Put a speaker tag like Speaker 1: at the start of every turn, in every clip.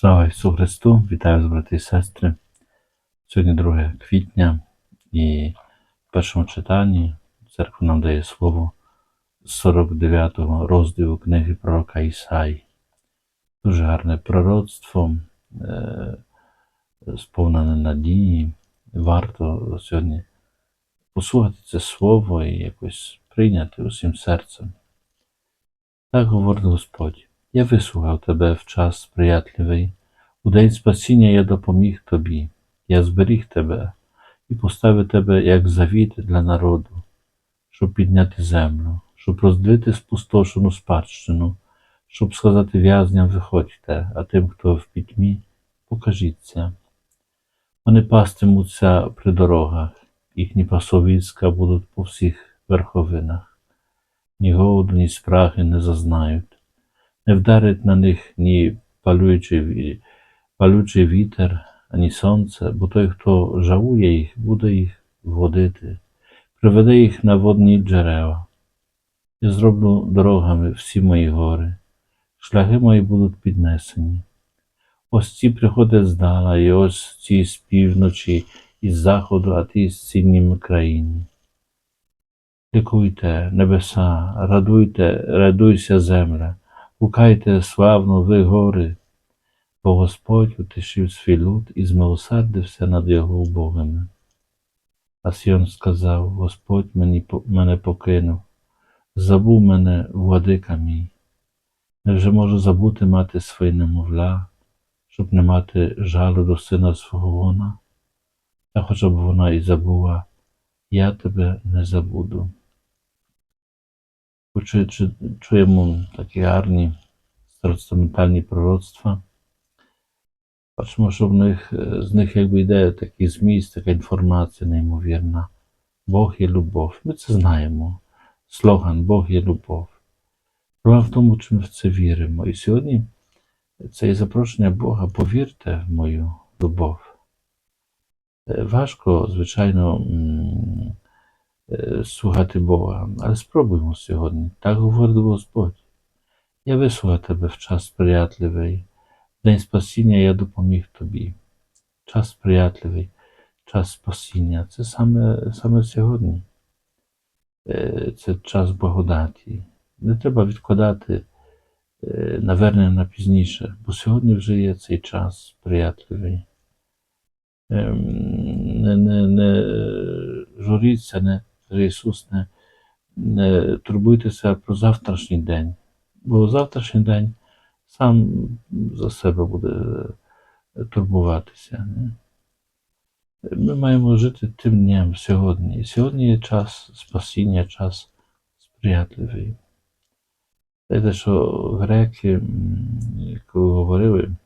Speaker 1: Слава Ісусу Христу! Вітаю вас, брати і сестри. Сьогодні 2 квітня і в першому читанні церква нам дає слово з 49-го розділу книги пророка Ісаї. Дуже гарне пророцтво, е, сповнене надії. Варто сьогодні послухати це слово і якось прийняти усім серцем. Так говорить Господь. Я вислухав тебе в час сприятливий, у день спасіння я допоміг тобі, я зберіг тебе і поставив тебе як завіт для народу, щоб підняти землю, щоб розділити спустошену спадщину, щоб сказати в'язням виходьте, а тим, хто в пітьмі, покажіться. Вони пастимуться при дорогах, їхні пасовиська будуть по всіх верховинах, ні голоду, ні спраги не зазнають не вдарить на них ні палючий, палючий вітер, ані сонце, бо той, хто жалує їх, буде їх водити, приведе їх на водні джерела. Я зроблю дорогами всі мої гори, шляхи мої будуть піднесені. Ось ці приходять здала, і ось ці з півночі, і з заходу, а ті з ціннім країні. Лікуйте, небеса, радуйте, радуйся земля, гукайте славно ви гори, бо Господь утишив свій люд і змилосердився над його убогими. А Сіон сказав: Господь мені, мене покинув, забув мене владика мій. Невже можу забути мати своє немовля, щоб не мати жалю до сина свого вона? Та хоча б вона і забула, я тебе не забуду. Чу- Чуємо такі гарні старостаментальні пророцтва. Бачимо, що в них, е, з них якби йде такий зміст, така інформація неймовірна. Бог є любов. Ми це знаємо. Слоган Бог є любов. Справа в тому, чи ми в це віримо. І сьогодні це є запрошення Бога, повірте в мою любов. Е, Важко, звичайно, слухати Бога, але спробуємо сьогодні. Так говорить Господь. Я вислухав тебе в час сприятливий, день спасіння я допоміг тобі. Час сприятливий, час спасіння це саме, саме сьогодні. Е, Це час благодаті. Не треба відкладати е, навернення на пізніше, бо сьогодні вже є цей час сприятливий. Ем, Не, не, не е, журіться, не, каже Ісус, не, не турбуйтеся про завтрашній день, бо завтрашній день сам за себе буде е, турбуватися. Ми маємо жити тим днем сьогодні. Сьогодні є час спасіння, час сприятливий. Знаєте, що греки, коли говорили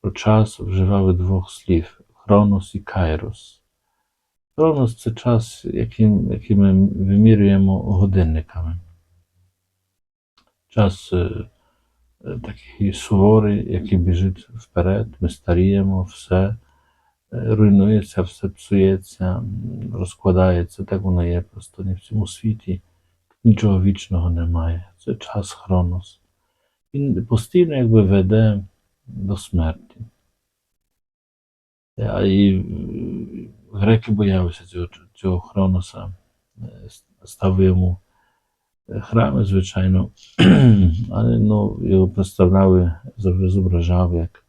Speaker 1: про час, вживали двох слів хронос і кайрос. Хронос це час, яким, який ми вимірюємо годинниками. Час е, е, такий суворий, який біжить вперед, ми старіємо, все е, руйнується, все псується, розкладається. Так воно є просто не в цьому світі. Нічого вічного немає. Це час хронос. Він постійно якби веде до смерті. І греки боялися цього, цього хроноса, Е, ставили йому е, храми, звичайно, але ну, його представляли, зображав як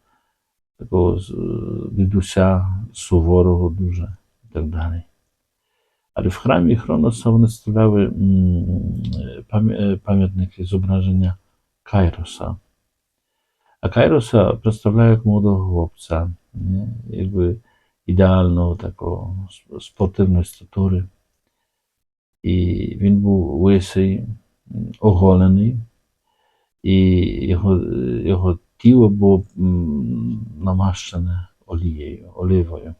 Speaker 1: такого дідуся суворого дуже і так далі. Але в храмі Хроноса вони ставляли е, е, пам'ятники зображення Кайроса. А Кайроса представляє як молодого хлопця, якби ідеального такого спортивної статури. І він був лисий, оголений, і його, е, його тіло було намащене олією, оливою.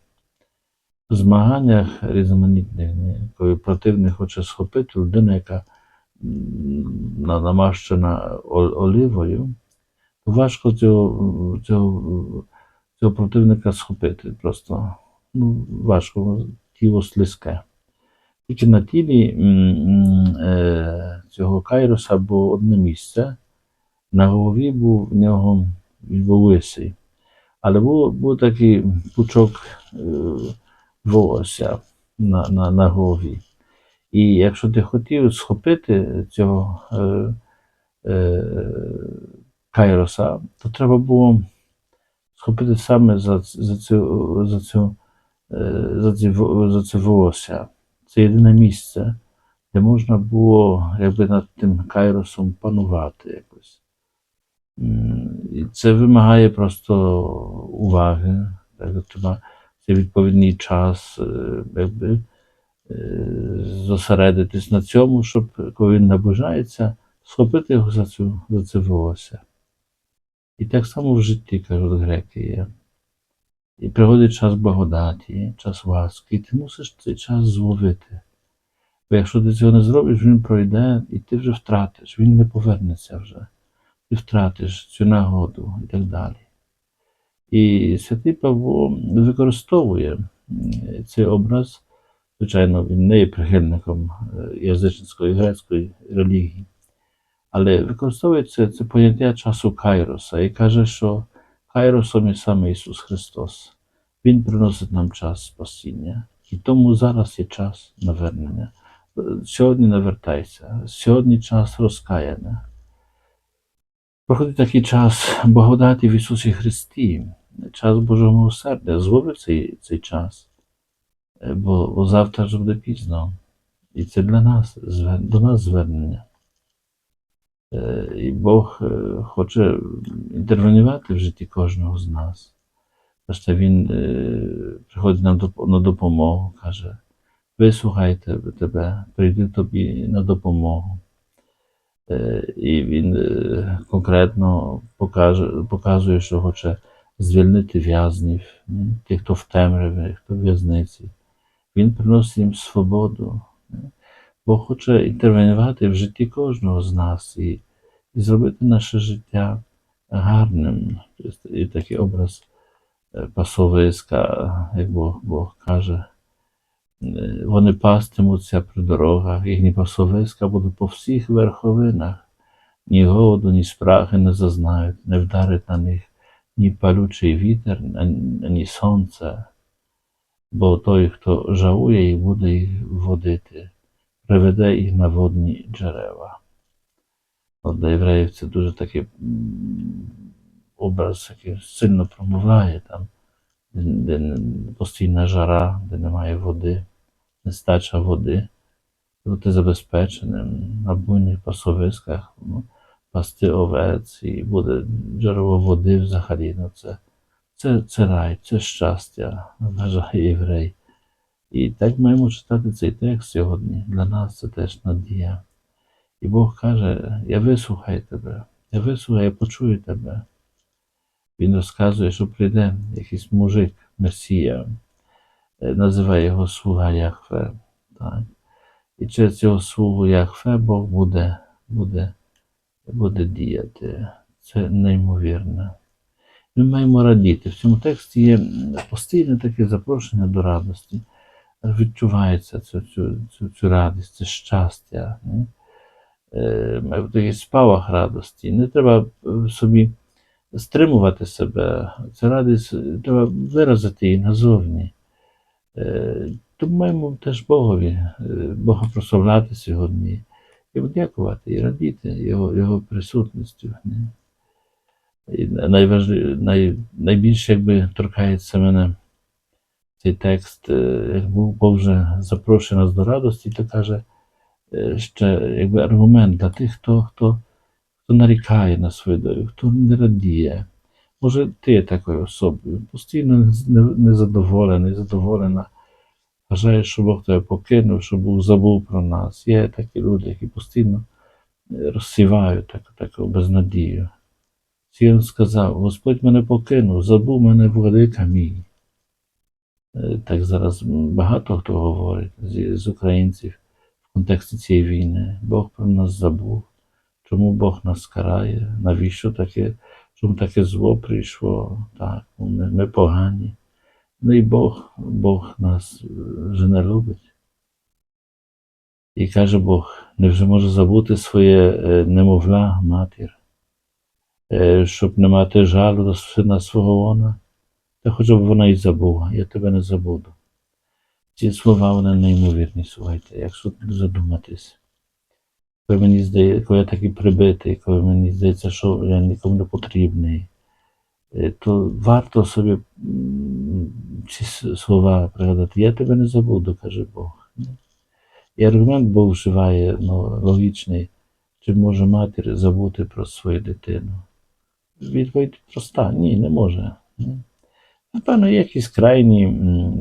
Speaker 1: В змаганнях різноманітних, коли противник хоче схопити людину, яка намащена оливою, то важко цього, цього, цього противника схопити. Просто ну, важко, тіло слизьке. Тільки на тілі е, цього Кайроса було одне місце. На голові був в нього він. Але був, був такий пучок е, волосся на, на, на голові. І якщо ти хотів схопити цього е, е, Кайроса, то треба було схопити саме за, за, цю, за, цю, е, за, ці, за це волосся. Це єдине місце, де можна було якби над тим Кайросом панувати якось. І це вимагає просто уваги. Треба це відповідний час, е, якби е, зосередитись на цьому, щоб коли він наближається, схопити його за, цю, за це волосся. І так само в житті, кажуть греки, є. І приходить час благодаті, час ласки, і ти мусиш цей час зловити. Бо якщо ти цього не зробиш, він пройде, і ти вже втратиш, він не повернеться вже. Ти втратиш цю нагоду і так далі. І святий Павло використовує цей образ, звичайно, він не є прихильником е, язичницької грецької релігії, але використовує це, це поняття часу Кайроса і каже, що Кайросом є саме Ісус Христос. Він приносить нам час спасіння. І тому зараз є час навернення. Сьогодні навертайся, сьогодні час розкаяння. Проходить такий час благодаті в Ісусі Христі, час Божого милосердя. Злови цей, цей час, бо, бо завтра вже буде пізно. І це для нас, до нас звернення. Е, І Бог е, хоче інтервенувати в житті кожного з нас. Зрештою, Він е, приходить нам на допомогу, каже: вислухайте тебе, прийди тобі на допомогу. І він конкретно покаже, показує, що хоче звільнити в'язнів, тих, хто в темряві, хто в в'язниці. Він приносить їм свободу. Бог хоче інтервенувати в житті кожного з нас і, і зробити наше життя гарним. І такий образ е, пасовиська, як Бог, Бог каже. Е, Вони пастимуться при дорогах, їхні пасовиська будуть по всіх верховинах. Ні голоду, ні спраги не зазнають, не вдарить на них ні палючий вітер, ані сонце. Бо той, хто жалує їх, буде їх водити, приведе їх на водні джерела. От для євреїв це дуже такий образ, який сильно промовляє там, де, постійна жара, де немає води, нестача води, бути забезпеченим на буйних пасовиськах, ну, пасти овець, і буде джерело води взагалі. Ну, це, це, це рай, це щастя, вважає єврей. І так маємо читати цей текст сьогодні. Для нас це теж надія. І Бог каже: Я вислухаю тебе, я вислухаю, я почую тебе. Він розказує, що прийде якийсь мужик, Месія, е, називає його слуга Яхве. Так? І через цього слугу Яхве Бог буде, буде, буде діяти. Це неймовірне. Ми маємо радіти. В цьому тексті є постійне таке запрошення до радості. Відчувається цю, цю, цю, цю радість, це щастя. Не? Бути такий спалах радості. Не треба е, собі стримувати себе. Цю радість е, треба виразити її назовні. Е, Тому маємо теж Богові, Бога прославляти сьогодні, йому дякувати і радіти Його, Його присутністю. І найважлі, най, найбільше якби торкається мене цей текст, е, був Бог вже запрошує нас до радості, то каже е, ще якби аргумент для тих, хто, хто, хто нарікає на свою долю, хто не радіє. Може, ти є такою особою, постійно не- незадоволений, задоволена, вважаєш, що Бог тебе покинув, що Бог забув про нас. Є такі люди, які постійно е, розсівають таку, таку безнадію. Сіон сказав: Господь мене покинув, забув мене владика мій. Так зараз багато хто говорить з, з українців в контексті цієї війни. Бог про нас забув. Чому Бог нас карає? Навіщо таке? Чому таке зло прийшло? Так, ми, ми погані. Ну і Бог, Бог нас е, вже не любить. І каже Бог, невже може забути своє е, немовля матір? е, щоб не мати жалу до сина свого вона, та хоча б вона і забула, я тебе не забуду. Ці слова вони неймовірні, слухайте, якщо задуматись. Коли мені здається, коли я такий прибитий, коли мені здається, що я нікому не потрібний, е, то варто собі ці слова пригадати. Я тебе не забуду, каже Бог. І аргумент Бог вживає ну, логічний, чи може матір забути про свою дитину. Відповідь проста: ні, не може. Напевно, є якісь крайні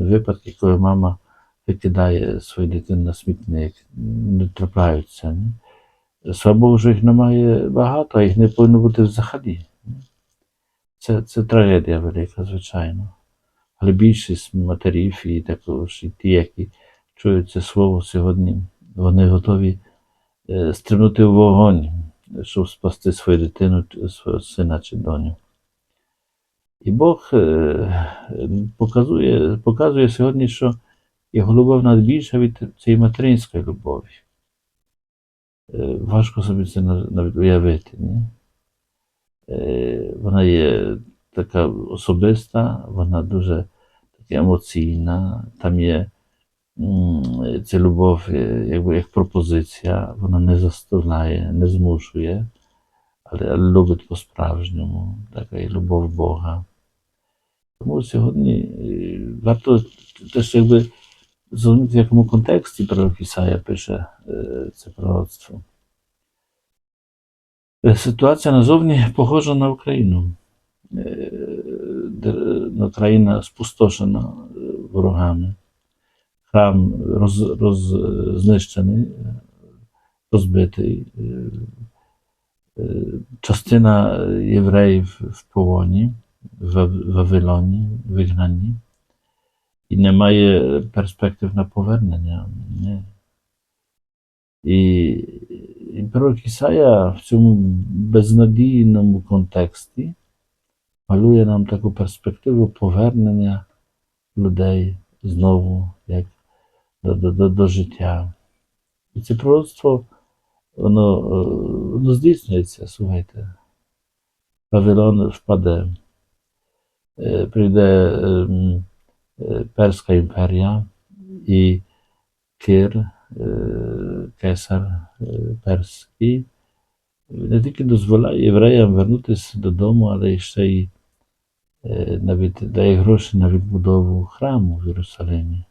Speaker 1: випадки, коли мама викидає свою дитину на смітник, не трапляються. Слава Богу, що їх немає багато, а їх не повинно бути взагалі. Це, це трагедія велика, звичайно. Але більшість матерів і також і ті, які чують це слово сьогодні, вони готові е, стрибнути в вогонь, щоб спасти свою дитину, свого сина чи доню. І Бог е, показує, показує сьогодні, що його любов надбільша від цієї материнської любові. Е, Важко собі це навіть уявити. Ні? Е, Вона є така особиста, вона дуже така емоційна. Там є ця любов, якби як пропозиція, вона не заставляє, не змушує, але, любить по-справжньому. Така є любов Бога. Тому сьогодні е, варто теж якби зрозуміти, в якому контексті пророк Ісая пише е, це пророцтво. Е, Ситуація назовні похожа на Україну. Країна спустошена ворогами. Храм роз, роз, знищений, розбитий. Частина євреїв в полоні, Вавилоні, вигнані. І немає перспектив на повернення. Ні. І, і пророк Ісая в цьому безнадійному контексті малює нам таку перспективу повернення людей знову як до, до, до, до життя. І це пророцтво, воно, е, воно здійснюється, слухайте. Вавилон впаде, Е, прийде Перська імперія і Кир, кесар перський, не тільки дозволяє євреям вернутися додому, але ще й навіть дає гроші на відбудову храму в Єрусалимі.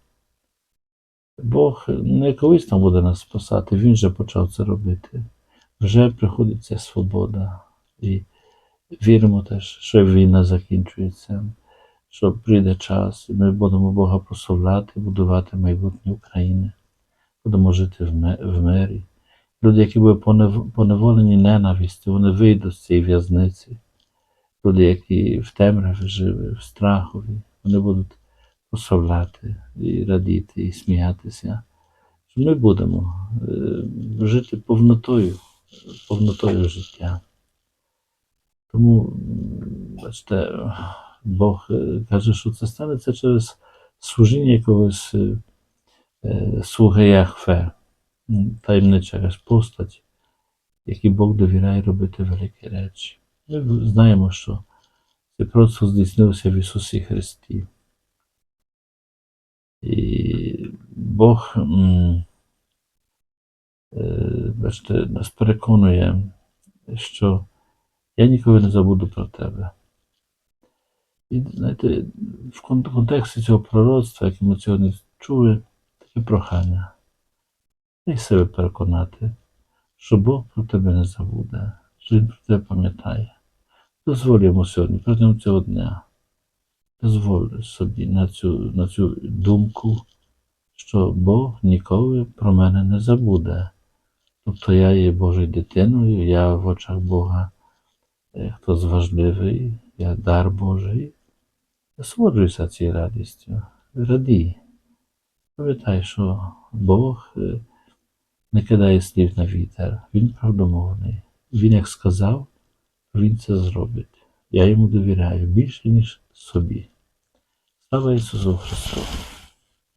Speaker 1: Бог не колись там буде нас спасати, Він вже почав це робити. Вже приходить ця свобода. І віримо теж, що війна закінчується, що прийде час, і ми будемо Бога прославляти, будувати майбутнє України. Будемо жити в мирі. Люди, які були поневолені ненавистю, вони вийдуть з цієї в'язниці. Люди, які в темряві жили, в страхові, вони будуть прославляти і радіти, і сміятися. Що ми будемо е, жити повнотою, повнотою життя. Тому, бачите, Бог каже, що це станеться через служіння якогось е, е, слуги Яхве, таємнича якась постать, якій Бог довіряє робити великі речі. Ми знаємо, що це просто здійснилося в Ісусі Христі. І Бог е, бачите, нас переконує, що я ніколи не забуду про тебе. І знаєте, в контексті цього пророцтва, яке ми сьогодні чули, таке прохання. Дай себе переконати, що Бог про тебе не забуде, що Він про тебе пам'ятає. Дозволь йому сьогодні, протягом цього дня, дозволь собі на цю, на цю думку, що Бог ніколи про мене не забуде. Тобто я є Божою дитиною, я в очах Бога хтось важливий, я дар Божий. Насолоджуйся цією радістю, радій. Пам'ятай, що Бог е, не кидає слів на вітер, Він правдомовний. Він як сказав, Він це зробить. Я йому довіряю більше, ніж собі. Слава Ісусу Христу!